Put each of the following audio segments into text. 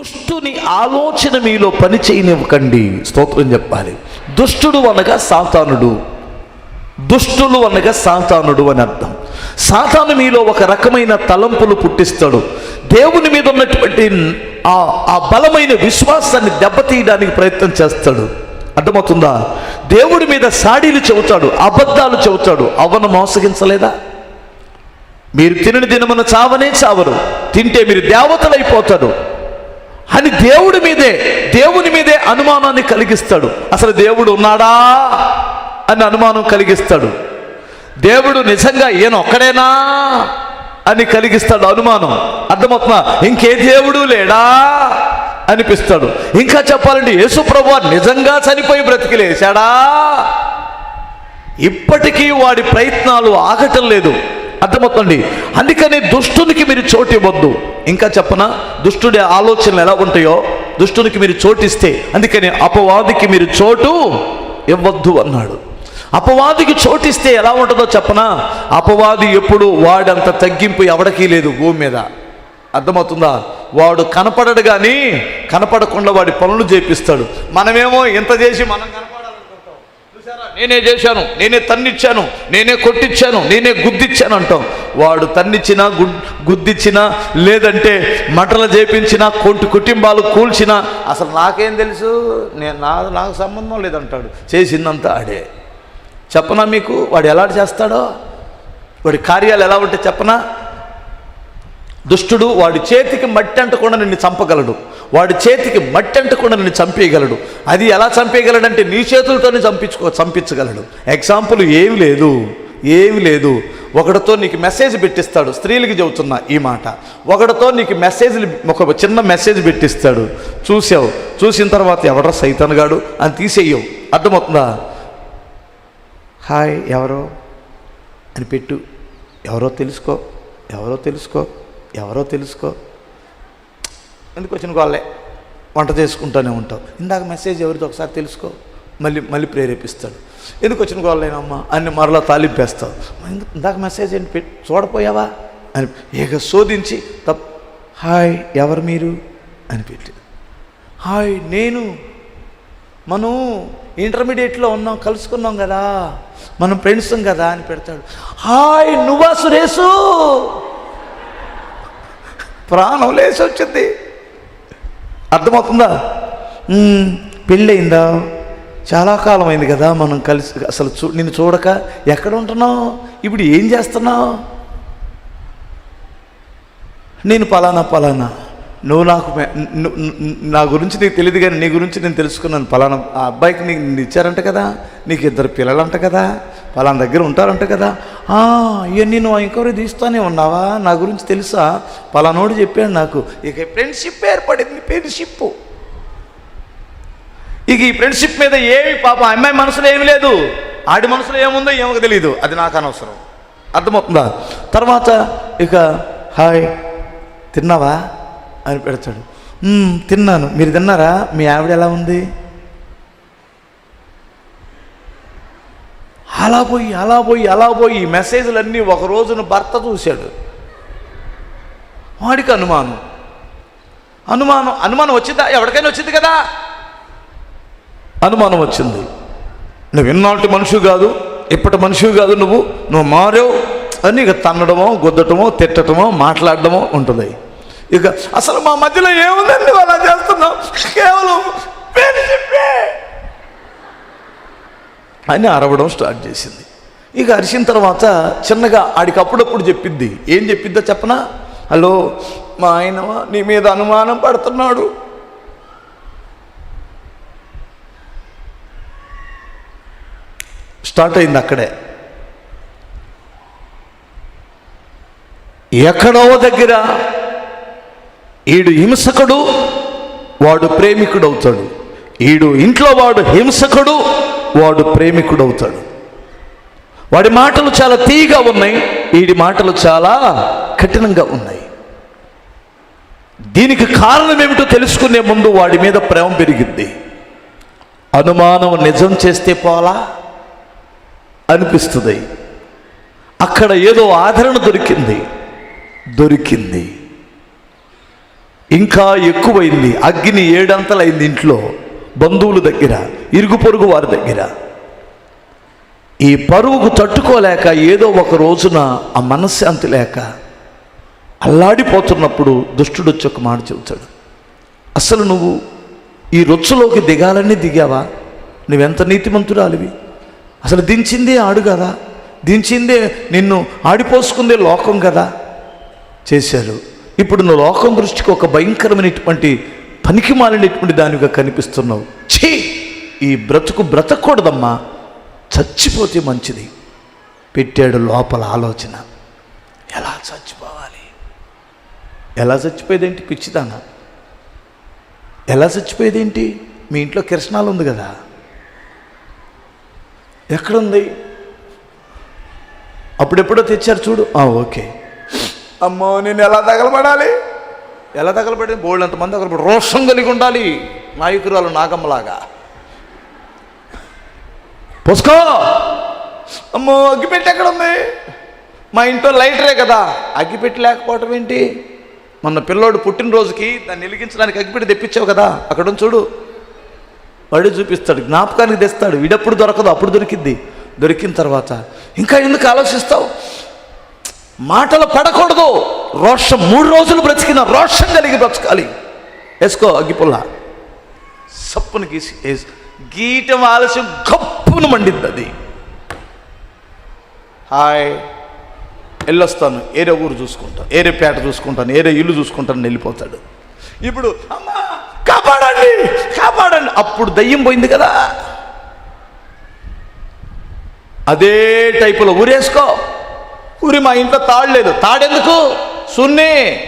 దుష్టుని ఆలోచన మీలో పని చేయనివ్వకండి. స్తోత్రం చెప్పాలి. దుష్టుడు అనగా సాతానుడు. దుష్టులు అనగా సాతానుడు అని అర్థం. సాతాను మీలో ఒక రకమైన తలంపులు పుట్టిస్తాడు. దేవుని మీద ఉన్నటువంటి ఆ ఆ బలమైన విశ్వాసాన్ని దెబ్బతీయడానికి ప్రయత్నం చేస్తాడు. అర్థమవుతుందా? దేవుడి మీద సాడీలు చెబుతాడు అబద్ధాలు చెబుతాడు. అవను మోసగించలేదా? మీరు తినని దినమున చావనే చావరు. తింటే మీరు దేవతలైపోతారు. అని దేవుడి మీదే దేవుని మీదే అనుమానాన్ని కలిగిస్తాడు. అసలు దేవుడు ఉన్నాడా అని అనుమానం కలిగిస్తాడు. దేవుడు నిజంగా ఈయన ఒక్కడేనా అని కలిగిస్తాడు అనుమానం. అర్థమవుతున్నా ఇంకే దేవుడు లేడా అనిపిస్తాడు. ఇంకా చెప్పాలంటే యేసుప్రభు నిజంగా చనిపోయి బ్రతికిలేశాడా ఇప్పటికీ వాడి ప్రయత్నాలు ఆగటం లేదు. అర్థమవుతుంది. అందుకని దుష్టునికి మీరు చోటు ఇవ్వద్దు. ఇంకా చెప్పనా? దుష్టుడి ఆలోచనలు ఎలా ఉంటాయో? దుష్టునికి మీరు చోటిస్తే అందుకని అపవాదికి మీరు చోటు ఇవ్వద్దు అన్నాడు. అపవాదికి చోటిస్తే ఎలా ఉంటుందో చెప్పనా? అపవాది ఎప్పుడు వాడంత తగ్గింపు ఎవడకీ లేదు భూమి మీద. అర్థమవుతుందా? వాడు కనపడడు కానీ కనపడకుండా వాడి పనులు చేపిస్తాడు. మనమేమో ఇంత చేసి మనం నేనే చేశాను నేనే తన్నిచ్చాను నేనే కొట్టించాను నేనే గుద్దిచ్చాను అంటాం. వాడు తన్నిచ్చినా గుడ్ గుద్దిచ్చినా లేదంటే మంటలు చేపించినా కొంటి కుటుంబాలు కూల్చినా అసలు నాకేం తెలుసు? నేను నా నాకు సంబంధం లేదంటాడు. చేసిందంతా ఆడే. చెప్పనా మీకు? వాడు ఎలా చేస్తాడో? వాడి కార్యాలు ఎలా ఉంటే చెప్పనా? దుష్టుడు వాడి చేతికి మట్టి అంటకుండా నిన్ను చంపగలడు. వాడి చేతికి మట్టి అంటకుండా నిన్ను చంపేయగలడు. అది ఎలా చంపేయగలడంటే నీ చేతులతోనే చంపించుకో చంపించగలడు. ఎగ్జాంపుల్ ఏమి లేదు ఏమి లేదు. ఒకడితో నీకు మెసేజ్ పెట్టిస్తాడు. స్త్రీలకి చెబుతున్నా ఈ మాట. ఒకడితో నీకు మెసేజ్ ఒక చిన్న మెసేజ్ పెట్టిస్తాడు. చూసావు చూసిన తర్వాత ఎవడ్రా సైతాన్గాడు అని తీసేయవు అర్థమవుతుందా? హాయ్ ఎవరో అని పెట్టు. ఎవరో తెలుసుకో ఎవరో తెలుసుకో ఎవరో తెలుసుకో. ఎందుకు వచ్చిన వాళ్ళే వంట చేసుకుంటూనే ఉంటావు. ఇందాక మెసేజ్ ఎవరితో ఒకసారి తెలుసుకో. మళ్ళీ మళ్ళీ ప్రేరేపిస్తాడు. ఎందుకు వచ్చిన వాళ్ళేనమ్మా? అని మరలా తాలింపేస్తావు. ఇందాక మెసేజ్ ఏంటి? చూడపోయావా? అని ఏక శోధించి తప్ హాయ్ ఎవరు మీరు? అని పెట్టి. హాయ్ నేను. మనం ఇంటర్మీడియట్లో ఉన్నాం కలుసుకున్నాం కదా. మనం ఫ్రెండ్స్ కదా అని పెడతాడు. హాయ్ నువ్వా సురేసు ప్రాణం లేచి వచ్చింది అర్థమవుతుందా? పెళ్ళయిందా? చాలా కాలం అయింది కదా మనం కలిసి అసలు చూ నిన్ను చూడక ఎక్కడ ఉంటున్నావు? ఇప్పుడు ఏం చేస్తున్నావు? నేను పలానా పలానా. నువ్వు నాకు నా గురించి నీకు తెలియదు కానీ నీ గురించి నేను తెలుసుకున్నాను. పలానా ఆ అబ్బాయికి నీకు ఇచ్చారంట కదా? నీకు ఇద్దరు పిల్లలంట కదా? పలానా దగ్గర ఉంటారంట కదా? ఇవన్నీ నువ్వు ఎంక్వైరీ తీస్తూనే ఉన్నావా? నా గురించి తెలుసా? పలానోడు చెప్పాడు నాకు ఇక ఫ్రెండ్షిప్ ఏర్పడింది ఫ్రెండ్షిప్. ఇక ఈ ఫ్రెండ్షిప్ మీద ఏమి పాప అమ్మాయి మనసులో ఏమి లేదు. ఆడి మనసులో ఏముందో ఏమో తెలియదు అది నాకు అనవసరం. అర్థమవుతుందా? తర్వాత ఇక హాయ్ తిన్నావా? అని పెడతాడు. తిన్నాను. మీరు తిన్నారా? మీ ఆవిడ ఎలా ఉంది? అలా పోయి అలా పోయి అలా పోయి ఈ మెసేజ్లన్నీ ఒక రోజున భర్త చూశాడు. వాడికి అనుమానం. అనుమానం అనుమానం వచ్చిందా? ఎవరికైనా వచ్చింది కదా? అనుమానం వచ్చింది. నువ్వు ఇన్నాటి మనిషి కాదు ఇప్పటి మనిషి కాదు నువ్వు. నువ్వు మారావు అని ఇక తన్నడమో గుద్దటమో తిట్టడమో మాట్లాడడమో ఉంటుంది. ఇక అసలు మా మధ్యలో ఏముందండి అలా చేస్తున్నావు? కేవలం చెప్పే. అని అరవడం స్టార్ట్ చేసింది. ఇక అరిసిన తర్వాత చిన్నగా ఆడికి అప్పుడప్పుడు చెప్పిద్ది. ఏం చెప్పిద్దో చెప్పనా? హలో మా ఆయన నీ మీద అనుమానం పడుతున్నాడు. స్టార్ట్ అయింది అక్కడే. ఎక్కడో దగ్గర ఈడు హింసకుడు వాడు ప్రేమికుడు అవుతాడు ఈడు ఇంట్లో వాడు హింసకుడు వాడు ప్రేమికుడు అవుతాడు వాడి మాటలు చాలా తీగా ఉన్నాయి వీడి మాటలు చాలా కఠినంగా ఉన్నాయి. దీనికి కారణం ఏమిటో తెలుసుకునే ముందు వాడి మీద ప్రేమ పెరిగింది అనుమానం నిజం చేస్తే పోలా? అనిపిస్తుంది. అక్కడ ఏదో ఆదరణ దొరికింది. దొరికింది. ఇంకా ఎక్కువైంది. అగ్ని ఏడంతలైంది ఇంట్లో బంధువుల దగ్గర. ఇరుగు పొరుగు వారి దగ్గర. ఈ పరువుకు తట్టుకోలేక ఏదో ఒక రోజున ఆ మనశ్శాంతి లేక అల్లాడిపోతున్నప్పుడు దుష్టుడు వచ్చి ఒక మాట చెబుతాడు. అసలు నువ్వు ఈ రొచ్చులోకి దిగాలని దిగావా? నువ్వెంత నీతిమంతురాలివి? అసలు దించిందే ఆడు కదా? దించిందే నిన్ను ఆడిపోసుకుందే లోకం కదా? చేశారు. ఇప్పుడు నువ్వు లోకం దృష్టికి ఒక భయంకరమైనటువంటి పనికి మాలినటువంటి దానిగా కనిపిస్తున్నావు. ఛీ! ఈ బ్రతుకు బ్రతకూడదమ్మా. చచ్చిపోతే మంచిది. పెట్టాడు లోపల ఆలోచన. ఎలా చచ్చిపోవాలి? ఎలా చచ్చిపోయేదేంటి పిచ్చిదానా? ఎలా చచ్చిపోయేదేంటి? మీ ఇంట్లో కిరసనాలు ఉంది కదా. ఎక్కడుంది? అప్పుడెప్పుడో తెచ్చారు చూడు. ఓకే. అమ్మో నేను ఎలా తగలబడాలి? ఎలా తగలబడి బోల్డ్ అంతమంది తగలబడి రోషం కలిగి ఉండాలి. నాయకురాలు నాగమ్మలాగా. పోసుకో. అమ్మో అగ్గిపెట్టి ఎక్కడ ఉంది మా ఇంట్లో లైటరే కదా. అగ్గిపెట్టి లేకపోవటం ఏంటి? మొన్న పిల్లోడు పుట్టినరోజుకి దాన్ని వెలిగించడానికి అగ్గిపెట్టి తెప్పించావు కదా. అక్కడ చూడు. వాడు చూపిస్తాడు జ్ఞాపకానికి తెస్తాడు. వీడప్పుడు దొరకదు అప్పుడు దొరికింది దొరికిన తర్వాత. ఇంకా ఎందుకు ఆలోచిస్తావు? మాటలు పడకూడదు. రోషం మూడు రోజులు బ్రతికిన రోషం కలిగి బ్రతకాలి. వేసుకో అగ్గిపుల్ల. సప్పును గీసి వేసి గీయటం ఆలస్యం గొప్ప మండింది మండిద్ది హాయ్. వెళ్ళొస్తాను ఏరే ఊరు చూసుకుంటాను ఏరే పేట చూసుకుంటాను. ఏరే ఇల్లు చూసుకుంటాను. వెళ్ళిపోతాడు. ఇప్పుడు అమ్మా కాపాడండి. కాపాడండి. అప్పుడు దయ్యం పోయింది కదా. అదే టైపులో ఊరేసుకో. ఊరి మా ఇంట్లో తాడలేదు. తాడెందుకు? సున్ని.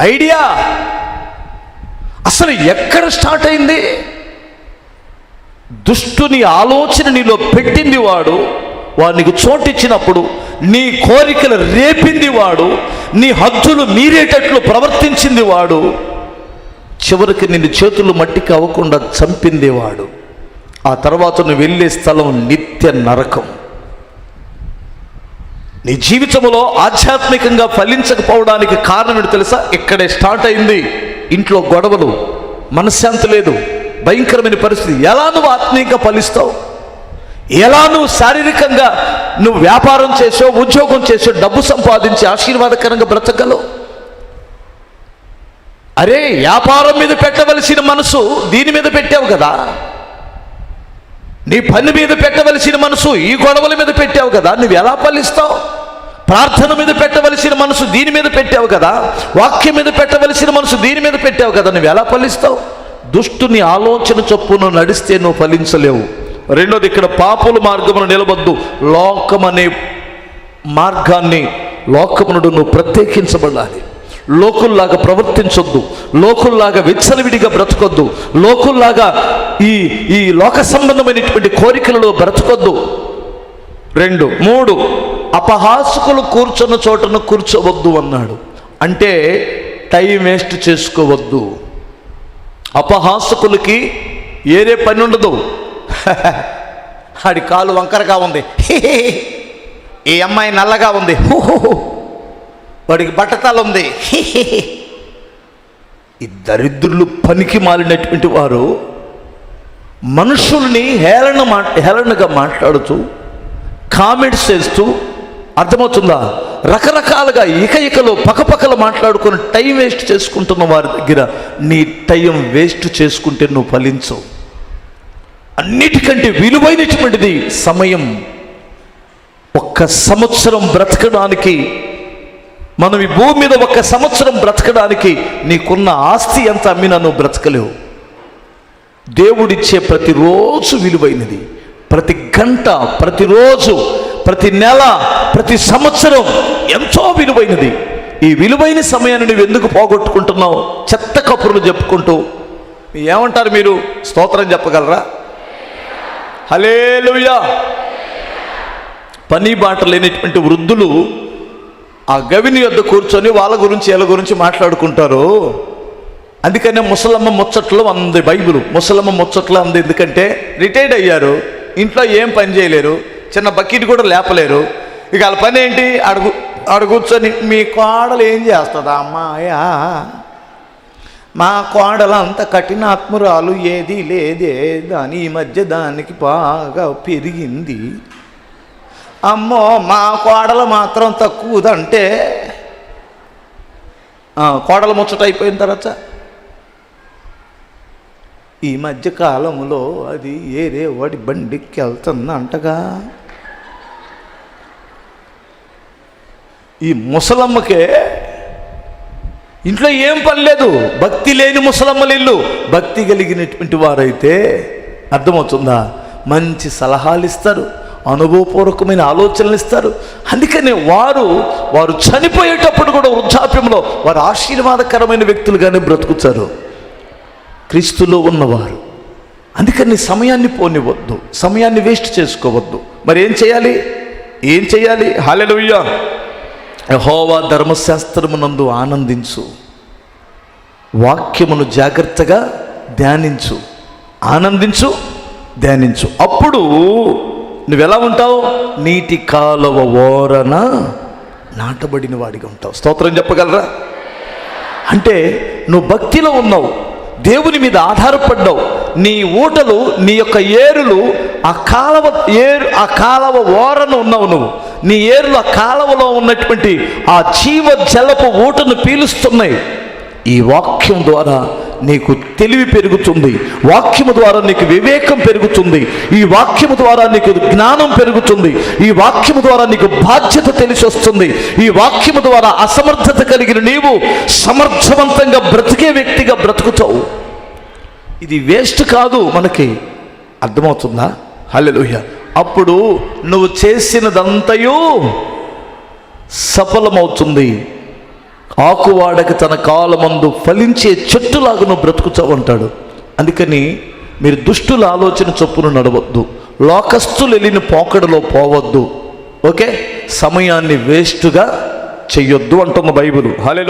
ఐడియా? అసలు ఎక్కడ స్టార్ట్ అయింది? దుష్టుని ఆలోచన నీలో పెట్టింది వాడు వానికి చోటిచ్చినప్పుడు నీ కోరికలు రేపింది వాడు నీ హద్దులు మీరేటట్లు ప్రవర్తించింది వాడు చివరికి నిన్ను చేతులు మట్టికి అవ్వకుండా చంపింది వాడు. ఆ తర్వాత నువ్వు వెళ్ళే స్థలం నిత్య నరకం. నీ జీవితంలో ఆధ్యాత్మికంగా ఫలించకపోవడానికి కారణం ఏంటో తెలుసా? ఇక్కడే స్టార్ట్ అయింది. ఇంట్లో గొడవలు మనశ్శాంతి లేదు భయంకరమైన పరిస్థితి. ఎలా నువ్వు ఆత్మీయంగా ఫలిస్తావు? ఎలా నువ్వు శారీరకంగా నువ్వు వ్యాపారం చేసో ఉద్యోగం చేసో డబ్బు సంపాదించి ఆశీర్వాదకరంగా బ్రతకగలవు? అరే వ్యాపారం మీద పెట్టవలసిన మనసు దీని మీద పెట్టావు కదా. నీ పని మీద పెట్టవలసిన మనసు ఈ గొడవల మీద పెట్టావు కదా. నువ్వు ఎలా ఫలిస్తావు? ప్రార్థన మీద పెట్టవలసిన మనసు దీని మీద పెట్టావు కదా. వాక్యం మీద పెట్టవలసిన మనసు దీని మీద పెట్టావు కదా. నువ్వు ఎలా ఫలిస్తావు? దుష్టుని ఆలోచన చొప్పున నడిస్తే నువ్వు ఫలించలేవు. రెండోది ఇక్కడ పాపుల మార్గమును నిలబద్దు. లోకమనే మార్గాన్ని లోకమునుడు నువ్వు ప్రత్యేకించబడాలి. లోకుల్లాగా ప్రవర్తించొద్దు. లోకుల్లాగా విచ్చలవిడిగా బ్రతకొద్దు. లోకుల్లాగా ఈ ఈ లోక సంబంధమైనటువంటి కోరికలలో బ్రతకొద్దు. రెండు మూడు అపహాసుకులు కూర్చున్న చోటను కూర్చోవద్దు అన్నాడు. అంటే టైం వేస్ట్ చేసుకోవద్దు. అపహాసుకులకి ఏరే పని ఉండదు. ఆడి కాలు వంకరగా ఉంది. ఈ అమ్మాయి నల్లగా ఉంది. వాడికి బట్టతల ఉంది. ఈ దరిద్రులు పనికి మాలినటువంటి వారు మనుషుల్ని హేళన మా హేళనగా మాట్లాడుతూ కామెంట్స్ చేస్తూ అర్థమవుతుందా? రకరకాలుగా ఇక ఇకలో పకపకలు మాట్లాడుకొని టైం వేస్ట్ చేసుకుంటున్న వారి దగ్గర నీ టైం వేస్ట్ చేసుకుంటే నువ్వు ఫలించవు. అన్నిటికంటే విలువైనటువంటిది సమయం. ఒక్క సంవత్సరం బ్రతకడానికి మనం ఈ భూమి మీద ఒక్క సంవత్సరం బ్రతకడానికి నీకున్న ఆస్తి ఎంత అమ్మినా నువ్వు బ్రతకలేవు. దేవుడిచ్చే ప్రతిరోజు విలువైనది. ప్రతి గంట ప్రతిరోజు ప్రతి నెల ప్రతి సంవత్సరం ఎంతో విలువైనది. ఈ విలువైన సమయాన్ని నువ్వు ఎందుకు పోగొట్టుకుంటున్నావు? చెత్త కబుర్లు చెప్పుకుంటూ. ఏమంటారు మీరు? స్తోత్రం చెప్పగలరా? హలేలుయా పని బాట లేనటువంటి వృద్ధులు ఆ గవిని యొద్ద కూర్చొని వాళ్ళ గురించి వీళ్ళ గురించి మాట్లాడుకుంటారు. అందుకనే ముసలమ్మ ముచ్చట్లు అంది బైబిల్. ముసలమ్మ ముచ్చట్లు అంది ఎందుకంటే రిటైర్డ్ అయ్యారు. ఇంట్లో ఏం పని చేయలేరు. చిన్న బకెట్ కూడా లేపలేరు. ఇక వాళ్ళ పని ఏంటి? అడుగు అడుగుచ్చని మీ కోడలు ఏం చేస్తుంది అమ్మాయా? మా కోడలు అంత కఠినాత్మురాలు ఏది లేదే దాని ఈ మధ్య దానికి బాగా పెరిగింది. అమ్మో మా కోడలు మాత్రం తక్కువదంటే. కోడలు ముచ్చట అయిపోయిన తర్వాత ఈ మధ్య కాలంలో అది ఏరే వాడి బండికి వెళ్తుంది అంటగా. ఈ ముసలమ్మకే ఇంట్లో ఏం పని లేదు. భక్తి లేని ముసలమ్మల ఇల్లు. భక్తి కలిగినటువంటి వారైతే అర్థమవుతుందా? మంచి సలహాలు ఇస్తారు. అనుభవపూర్వకమైన ఆలోచనలు ఇస్తారు. అందుకనే వారు వారు చనిపోయేటప్పుడు కూడా వృద్ధాప్యంలో వారు ఆశీర్వాదకరమైన వ్యక్తులుగానే బ్రతుకుతారు. క్రీస్తులో ఉన్నవారు. అందుకని సమయాన్ని పోనివద్దు సమయాన్ని వేస్ట్ చేసుకోవద్దు. మరి ఏం చేయాలి? ఏం చేయాలి? హాలెలుయ్యా యహోవా ధర్మశాస్త్రమునందు ఆనందించు. వాక్యమును జాగ్రత్తగా ధ్యానించు. ఆనందించు ధ్యానించు. అప్పుడు నువ్వెలా ఉంటావు? నీటి కాలువ ఓరన నాటబడిన వాడిగా ఉంటావు. స్తోత్రం చెప్పగలరా? అంటే నువ్వు భక్తిలో ఉన్నావు. దేవుని మీద ఆధారపడ్డావు. నీ ఊటలు నీ యొక్క ఏరులు ఆ కాలవ ఏరు ఆ కాలవ ఓరన ఉన్నావు నువ్వు. నీ ఏరులు ఆ కాలవలో ఉన్నటువంటి ఆ జీవ జలపు ఊటను పీలుస్తున్నాయి. ఈ వాక్యం ద్వారా నీకు తెలివి పెరుగుతుంది. వాక్యము ద్వారా నీకు వివేకం పెరుగుతుంది. ఈ వాక్యము ద్వారా నీకు జ్ఞానం పెరుగుతుంది. ఈ వాక్యము ద్వారా నీకు బాధ్యత తెలిసి వస్తుంది ఈ వాక్యము ద్వారా అసమర్థత కలిగిన నీవు సమర్థవంతంగా బ్రతికే వ్యక్తిగా బ్రతుకుతావు. ఇది వేస్ట్ కాదు మనకి. అర్థమవుతుందా? హల్లెలూయా. అప్పుడు నువ్వు చేసినదంతయు సఫలమవుతుంది. ఆకువాడకి తన కాలమందు ఫలించే చెట్టులాగా నువ్వు బ్రతుకుతావు అందుకని మీరు దుష్టుల ఆలోచన చొప్పున నడవద్దు. లోకస్తులు వెళ్ళిన పోకడలో పోవద్దు. ఓకే? సమయాన్ని వేస్ట్గా చెయ్యొద్దు అంటుంది బైబిల్. హలే